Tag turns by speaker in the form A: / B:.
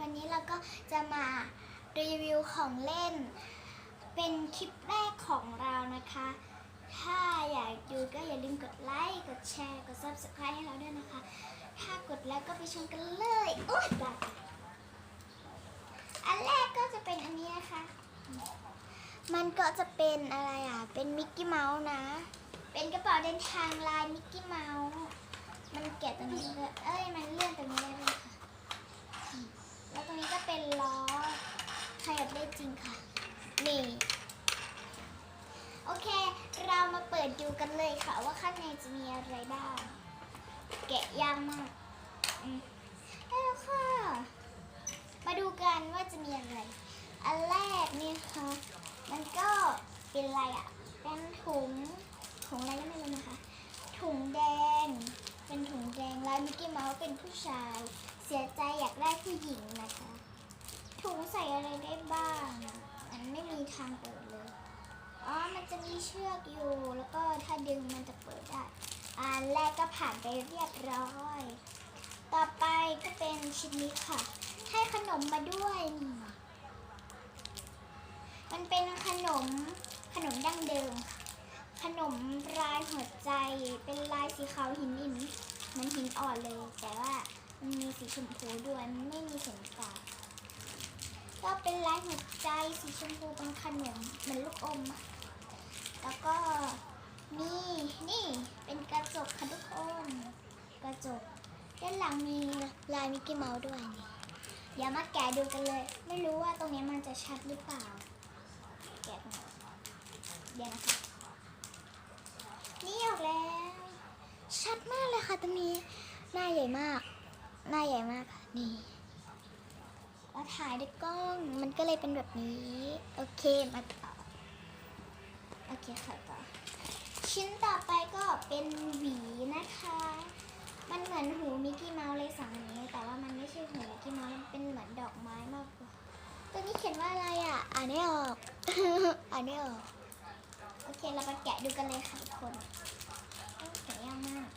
A: วันนี้เราก็จะมารีวิวของเล่น เป็นคลิปแรกของเรานะคะ ถ้าอยากดูก็อย่าลืมกดไลค์ กดแชร์ กด subscribe ให้เราด้วยนะคะ ถ้ากดแล้วก็ไปชมกันเลยโอ๊ยตายอันแรกก็จะเป็นอันนี้นะคะ มันก็จะเป็นอะไรอะ เป็นมิกกี้เมาส์นะ เป็นกระเป๋าเดินทางลายมิกกี้เมาส์ มันแกะตรงนี้เลยเอ้ย มันเลื่อนตรงนี้ได้ด้วยค่ะอืมแล้วตรงนี้ก็เป็นล้อขยับได้จ ริงค่ะ นี่ โอเค เรามาเปิดดูกันเลยค่ะ ว่าข้างในจะมีอะไรบ้าง แกะยากมากอืมแล้วค่ะ มาดูกันว่าจะมีอะไร อันแรกนี่ค่ะ มันก็เป็นอะไรอะ เป็นถุง ถุงอะไรก็ไม่รู้นะคะ ถุงแดง เป็นถุงแดงแล้วมิกกี้เมาส์เป็นผู้ชาย เสียใจอยากได้ผู้หญิงนะคะ ถุงใส่อะไรได้บ้างอะมันไม่มีทางเปิดเลย อ๋อ มันจะมีเชือกอยู่ แล้วก็ถ้าดึงมันจะเปิดได้ อันแรกก็ผ่านไปเรียบร้อย ต่อไปก็เป็นชิ้นนี้ค่ะ ให้ขนมมาด้วยนี่มันเป็นขนมขนมดั้งเดิมค่ะ ขนมลายหัวใจเป็นลายสีขาวหินหินมันหินอ่อนเลย แต่ว่ามันมีสีชมพูด้วย มันไม่มีสีน้ำต ก็เป็นลายหัวใจสีชมพูเป็นขนมเหมือนลูกอมอะแล้วก็นี่นี่เป็นกระจกค่ะทุกคนกระจก ด้านหลังมีลายมิกกี้เมาส์ด้วยนี่เดี๋ยวมาแกะดูกันเลย ไม่รู้ว่าตรงนี้มันจะชัดหรือเปล่า แกะเดี๋ยวนะคะ นี่ออกแล้ว ชัดมากเลยค่ะตรงนี้ หน้าใหญ่มาก หน้าใหญ่มากค่ะนี่ เราถ่ายด้วยกล้องมันก็เลยเป็นแบบนี้ โอเคมาต่อโอเคค่ะต่อ ชิ้นต่อไปก็เป็นหวีนะคะ มันเหมือนหูมิกกี้เมาส์เลยสองนี้ แต่ว่ามันไม่ใช่หูมิกกี้เมาส์มันเป็นเหมือนดอกไม้มากกว่าตัวนี้เขียนว่าอะไรอะ อ่านไม่ออก อ่านไม่ออก โอเค เราไปแกะดูกันเลยค่ะทุกคนแกะยากมาก